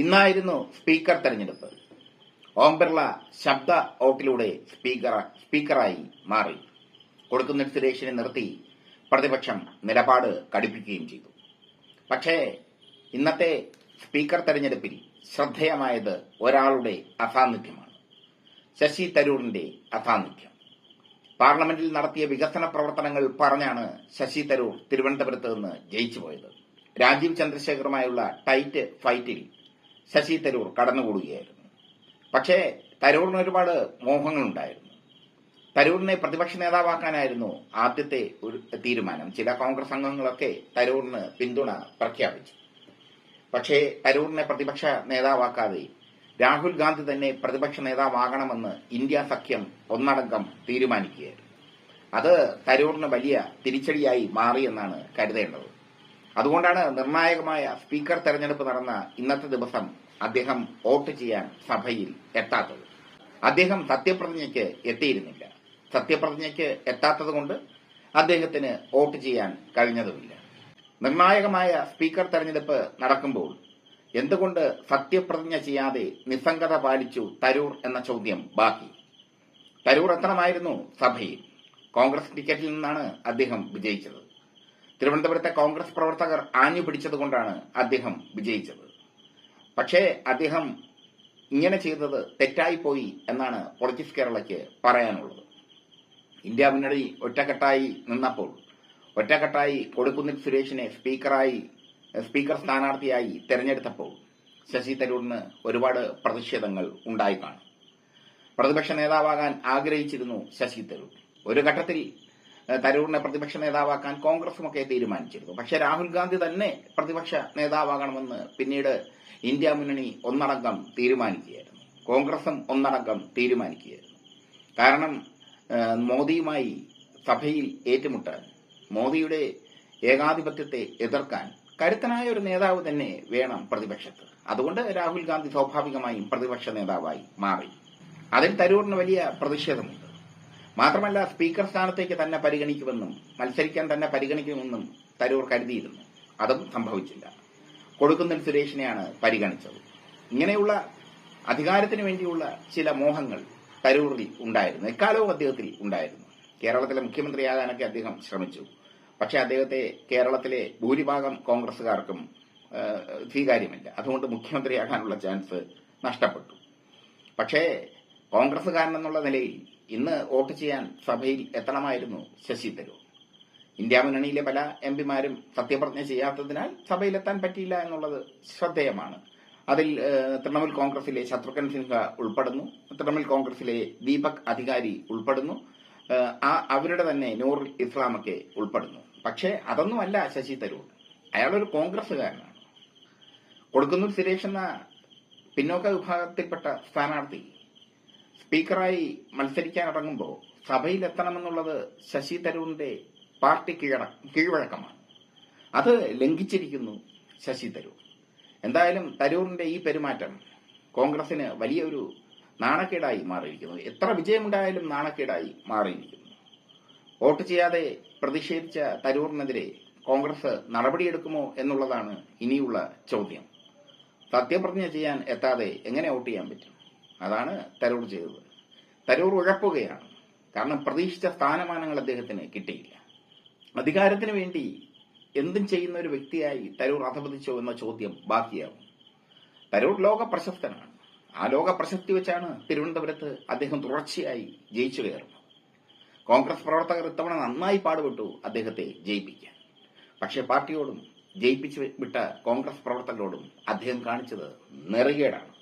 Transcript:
ഇന്നായിരുന്നു speaker തെരഞ്ഞെടുപ്പ്. ഓം ബിർള ശബ്ദ വോട്ടിലൂടെ speaker സ്പീക്കറായി മാറി. കൊടുക്കുന്ന സുരേഷിനെ നിർത്തി പ്രതിപക്ഷം നിലപാട് കടുപ്പിക്കുകയും ചെയ്തു. പക്ഷേ ഇന്നത്തെ സ്പീക്കർ തെരഞ്ഞെടുപ്പിൽ ശ്രദ്ധേയമായത് ഒരാളുടെ അസാന്നിധ്യമാണ്. ശശി തരൂരിന്റെ അസാന്നിധ്യം. പാർലമെന്റിൽ നടത്തിയ വികസന പ്രവർത്തനങ്ങൾ പറഞ്ഞാണ് ശശി തരൂർ തിരുവനന്തപുരത്ത് നിന്ന് ജയിച്ചു പോയത് രാജീവ് ചന്ദ്രശേഖറുമായുള്ള ടൈറ്റ് ഫൈറ്റിൽ ശശി തരൂർ കടന്നുകൂടുകയായിരുന്നു. പക്ഷേ തരൂറിന് ഒരുപാട് മോഹങ്ങളുണ്ടായിരുന്നു. തരൂരിനെ പ്രതിപക്ഷ നേതാവാക്കാനായിരുന്നു ആദ്യത്തെ ഒരു തീരുമാനം. ചില കോൺഗ്രസ് അംഗങ്ങളൊക്കെ തരൂറിന് പിന്തുണ പ്രഖ്യാപിച്ചു. പക്ഷേ തരൂറിനെ പ്രതിപക്ഷ നേതാവാക്കാതെ രാഹുൽ ഗാന്ധി തന്നെ പ്രതിപക്ഷ നേതാവാകണമെന്ന് ഇന്ത്യ സഖ്യം ഒന്നടങ്കം തീരുമാനിക്കുകയായിരുന്നു. അത് തരൂറിന് വലിയ തിരിച്ചടിയായി മാറിയെന്നാണ് കരുതേണ്ടത്. അതുകൊണ്ടാണ് നിർണായകമായ സ്പീക്കർ തെരഞ്ഞെടുപ്പ് നടന്ന ഇന്നത്തെ ദിവസം അദ്ദേഹം വോട്ട് ചെയ്യാൻ സഭയിൽ എത്താത്തത്. അദ്ദേഹം സത്യപ്രതിജ്ഞയ്ക്ക് എത്തിയിരുന്നില്ല. സത്യപ്രതിജ്ഞയ്ക്ക് എത്താത്തതുകൊണ്ട് അദ്ദേഹത്തിന് വോട്ട് ചെയ്യാൻ കഴിഞ്ഞതുമില്ല. നിർണായകമായ സ്പീക്കർ തെരഞ്ഞെടുപ്പ് നടക്കുമ്പോൾ എന്തുകൊണ്ട് സത്യപ്രതിജ്ഞ ചെയ്യാതെ നിസ്സംഗത പാലിച്ചു തരൂർ എന്ന ചോദ്യം ബാക്കി? തരൂർ എത്തണമായിരുന്നു സഭയിൽ. കോൺഗ്രസ് ടിക്കറ്റിൽ നിന്നാണ് അദ്ദേഹം വിജയിച്ചത്. തിരുവനന്തപുരത്തെ കോൺഗ്രസ് പ്രവർത്തകർ ആഞ്ഞു പിടിച്ചതുകൊണ്ടാണ് അദ്ദേഹം വിജയിച്ചത്. പക്ഷേ അദ്ദേഹം ഇങ്ങനെ ചെയ്തത് തെറ്റായിപ്പോയി എന്നാണ് പൊളിറ്റിക്സ് കേരളയ്ക്ക് പറയാനുള്ളത്. ഇന്ത്യ മുന്നണി ഒറ്റക്കെട്ടായി നിന്നപ്പോൾ ഒറ്റക്കെട്ടായി കൊടുക്കുന്നിൽ സുരേഷിനെ സ്പീക്കറായി സ്പീക്കർ സ്ഥാനാർത്ഥിയായി തെരഞ്ഞെടുത്തപ്പോൾ ശശി തരൂരിന് ഒരുപാട് പ്രതിഷേധങ്ങൾ ഉണ്ടായി കാണും. പ്രതിപക്ഷ നേതാവാകാൻ ആഗ്രഹിച്ചിരുന്നു ശശി തരൂർ. ഒരു ഘട്ടത്തിൽ തരൂരിനെ പ്രതിപക്ഷ നേതാവാക്കാൻ കോൺഗ്രസുമൊക്കെ തീരുമാനിച്ചിരുന്നു. പക്ഷേ രാഹുൽ ഗാന്ധി തന്നെ പ്രതിപക്ഷ നേതാവാകണമെന്ന് പിന്നീട് ഇന്ത്യ മുന്നണി ഒന്നടങ്കം തീരുമാനിക്കുകയായിരുന്നു. കോൺഗ്രസും ഒന്നടങ്കം തീരുമാനിക്കുകയായിരുന്നു. കാരണം മോദിയുമായി സഭയിൽ ഏറ്റുമുട്ടാൻ മോദിയുടെ ഏകാധിപത്യത്തെ എതിർക്കാൻ കരുത്തനായ ഒരു നേതാവ് തന്നെ വേണം പ്രതിപക്ഷത്ത്. അതുകൊണ്ട് രാഹുൽ ഗാന്ധി സ്വാഭാവികമായും പ്രതിപക്ഷ നേതാവായി മാറി. അതിൽ തരൂറിന് വലിയ പ്രതിഷേധമുണ്ട്. മാത്രമല്ല സ്പീക്കർ സ്ഥാനത്തേക്ക് തന്നെ പരിഗണിക്കുമെന്നും മത്സരിക്കാൻ തന്നെ പരിഗണിക്കുമെന്നും തരൂർ കരുതിയിരുന്നു. അതും സംഭവിച്ചില്ല. കൊടുക്കുന്നിൽ സുരേഷിനെയാണ് പരിഗണിച്ചത്. ഇങ്ങനെയുള്ള അധികാരത്തിന് വേണ്ടിയുള്ള ചില മോഹങ്ങൾ തരൂറിൽ ഉണ്ടായിരുന്നു. എക്കാലവും അദ്ദേഹത്തിൽ ഉണ്ടായിരുന്നു. കേരളത്തിലെ മുഖ്യമന്ത്രിയാകാനൊക്കെ അദ്ദേഹം ശ്രമിച്ചു. പക്ഷേ അദ്ദേഹത്തെ കേരളത്തിലെ ഭൂരിഭാഗം കോൺഗ്രസുകാർക്കും സ്വീകാര്യമില്ല. അതുകൊണ്ട് മുഖ്യമന്ത്രിയാകാനുള്ള ചാൻസ് നഷ്ടപ്പെട്ടു. പക്ഷേ കോൺഗ്രസുകാരൻ എന്നുള്ള നിലയിൽ ഇന്ന് വോട്ട് ചെയ്യാൻ സഭയിൽ എത്തണമായിരുന്നു ശശി തരൂർ. ഇന്ത്യ മുന്നണിയിലെ പല എം പിമാരും സത്യപ്രതിജ്ഞ ചെയ്യാത്തതിനാൽ സഭയിലെത്താൻ പറ്റിയില്ല എന്നുള്ളത് ശ്രദ്ധേയമാണ്. അതിൽ തൃണമൂൽ കോൺഗ്രസിലെ ശത്രുഘ്നൻ സിൻഹ ഉൾപ്പെടുന്നു. തൃണമൂൽ കോൺഗ്രസിലെ ദീപക് അധികാരി ഉൾപ്പെടുന്നു. ആ അവരുടെ തന്നെ നൂർ ഇസ്ലാമൊക്കെ ഉൾപ്പെടുന്നു. പക്ഷേ അതൊന്നുമല്ല ശശി തരൂർ. അയാളൊരു കോൺഗ്രസ്സുകാരനാണ്. കൊടുക്കുന്നൂർ സുരേഷ് എന്ന പിന്നോക്ക വിഭാഗത്തിൽപ്പെട്ട സ്ഥാനാർത്ഥി സ്പീക്കറായി മത്സരിക്കാൻ ഇറങ്ങുമ്പോൾ സഭയിലെത്തണമെന്നുള്ളത് ശശി തരൂരിന്റെ പാർട്ടി കീഴട കീഴ്വഴക്കമാണ്. അത് ലംഘിച്ചിരിക്കുന്നു ശശി തരൂർ. എന്തായാലും തരൂറിന്റെ ഈ പെരുമാറ്റം കോൺഗ്രസിന് വലിയൊരു നാണക്കേടായി മാറിയിരിക്കുന്നു. എത്ര വിജയമുണ്ടായാലും നാണക്കേടായി മാറിയിരിക്കുന്നു. വോട്ട് ചെയ്യാതെ പ്രതിഷേധിച്ച തരൂറിനെതിരെ കോൺഗ്രസ് നടപടിയെടുക്കുമോ എന്നുള്ളതാണ് ഇനിയുള്ള ചോദ്യം. സത്യപ്രതിജ്ഞ ചെയ്യാൻ എത്താതെ എങ്ങനെ വോട്ട് ചെയ്യാൻ പറ്റും? അതാണ് തരൂർ ചെയ്തത് തരൂർ ഉഴപ്പുകയാണ്. കാരണം പ്രതീക്ഷിച്ച സ്ഥാനമാനങ്ങൾ അദ്ദേഹത്തിന് കിട്ടിയില്ല. അധികാരത്തിന് വേണ്ടി എന്തും ചെയ്യുന്ന ഒരു വ്യക്തിയായി തരൂർ അധപതിച്ചോ എന്ന ചോദ്യം ബാക്കിയാവും. തരൂർ ലോക പ്രശസ്തനാണ്. ആ ലോക പ്രശസ്തി വെച്ചാണ് തിരുവനന്തപുരത്ത് അദ്ദേഹം തുടർച്ചയായി ജയിച്ചു കയറുന്നത്. കോൺഗ്രസ് പ്രവർത്തകർ ഇത്തവണ നന്നായി പാടുപെട്ടു അദ്ദേഹത്തെ ജയിപ്പിക്കാൻ. പക്ഷേ പാർട്ടിയോടും ജയിപ്പിച്ചു വിട്ട കോൺഗ്രസ് പ്രവർത്തകരോടും അദ്ദേഹം കാണിച്ചത് നെറുകേടാണ്.